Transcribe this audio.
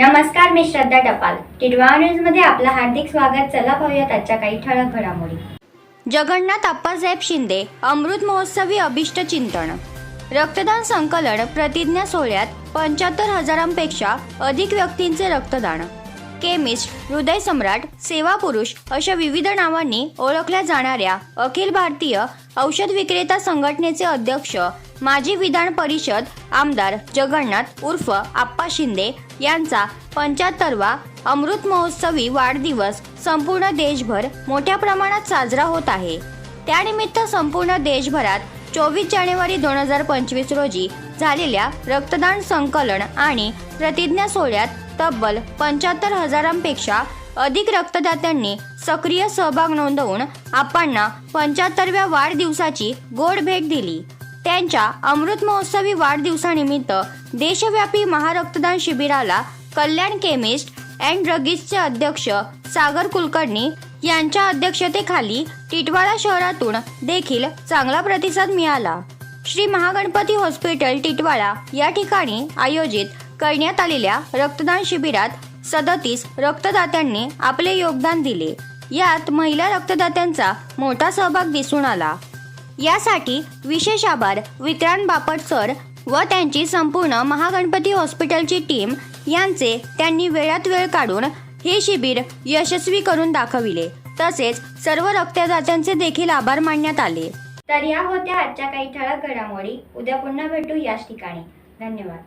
नमस्कार मी श्रद्धा टपाल. टिडवा न्यूजमध्ये आपलं हार्दिक स्वागत. चला पाहूयात आजच्या काही ठळक घडामोडी. जगन्नाथ आप्पासाहेब शिंदे अमृत महोत्सवी अभिष्ट चिंतन. रक्तदान संकलन प्रतिज्ञा सोहळ्यात पंच्याहत्तर हजारांपेक्षा अधिक व्यक्तींचे रक्तदान. केमिस्ट हृदय सम्राट सेवा पुरुष अशा विविध नावांनी ओळखल्या जाणाऱ्या अखिल भारतीय औषध विक्रेता संघटनेचे अध्यक्ष माजी विधान परिषद आमदार जगन्नाथ उर्फ आप्पा शिंदे यांचा पंच्याहत्तरवा अमृत महोत्सवी वाढदिवस संपूर्ण देशभर मोठ्या प्रमाणात साजरा होत आहे. त्यानिमित्त संपूर्ण देशभरात चोवीस जानेवारी दोन हजार पंचवीस रोजी झालेल्या रक्तदान संकलन आणि प्रतिज्ञा सोहळ्यात तब्बल पंच्याहत्तर हजारांपेक्षा अधिक रक्तदात्यांनी सक्रिय सहभाग नोंदवून आपांना पंच्याहत्तरव्या वाढदिवसाची गोड भेट दिली. त्यांच्या अमृत महोत्सवी वाढदिवसानिमित्त देशव्यापी महारक्तदान शिबिराला कल्याण केमिस्ट अँड ड्रगिस्टचे अध्यक्ष सागर कुलकर्णी यांच्या अध्यक्षतेखाली टिटवाळा शहरातून देखील चांगला प्रतिसाद मिळाला. श्री महागणपती हॉस्पिटल टिटवाळा या ठिकाणी आयोजित करण्यात आलेल्या रक्तदान शिबिरात सदतीस रक्तदात्यांनी आपले योगदान दिले. यात महिला रक्तदात्यांचा मोठा सहभाग दिसून आला. यासाठी विशेष आभार विक्रांत बापट सर व त्यांची संपूर्ण महागणपती हॉस्पिटलची टीम यांचे त्यांनी वेळात वेळ काढून हे शिबिर यशस्वी करून दाखविले. तसेच सर्व रक्तदात्यांचे देखील आभार मानण्यात आले. तर या होत्या आजच्या काही ठळक घडामोडी. उद्या पुन्हा भेटू याच ठिकाणी. धन्यवाद.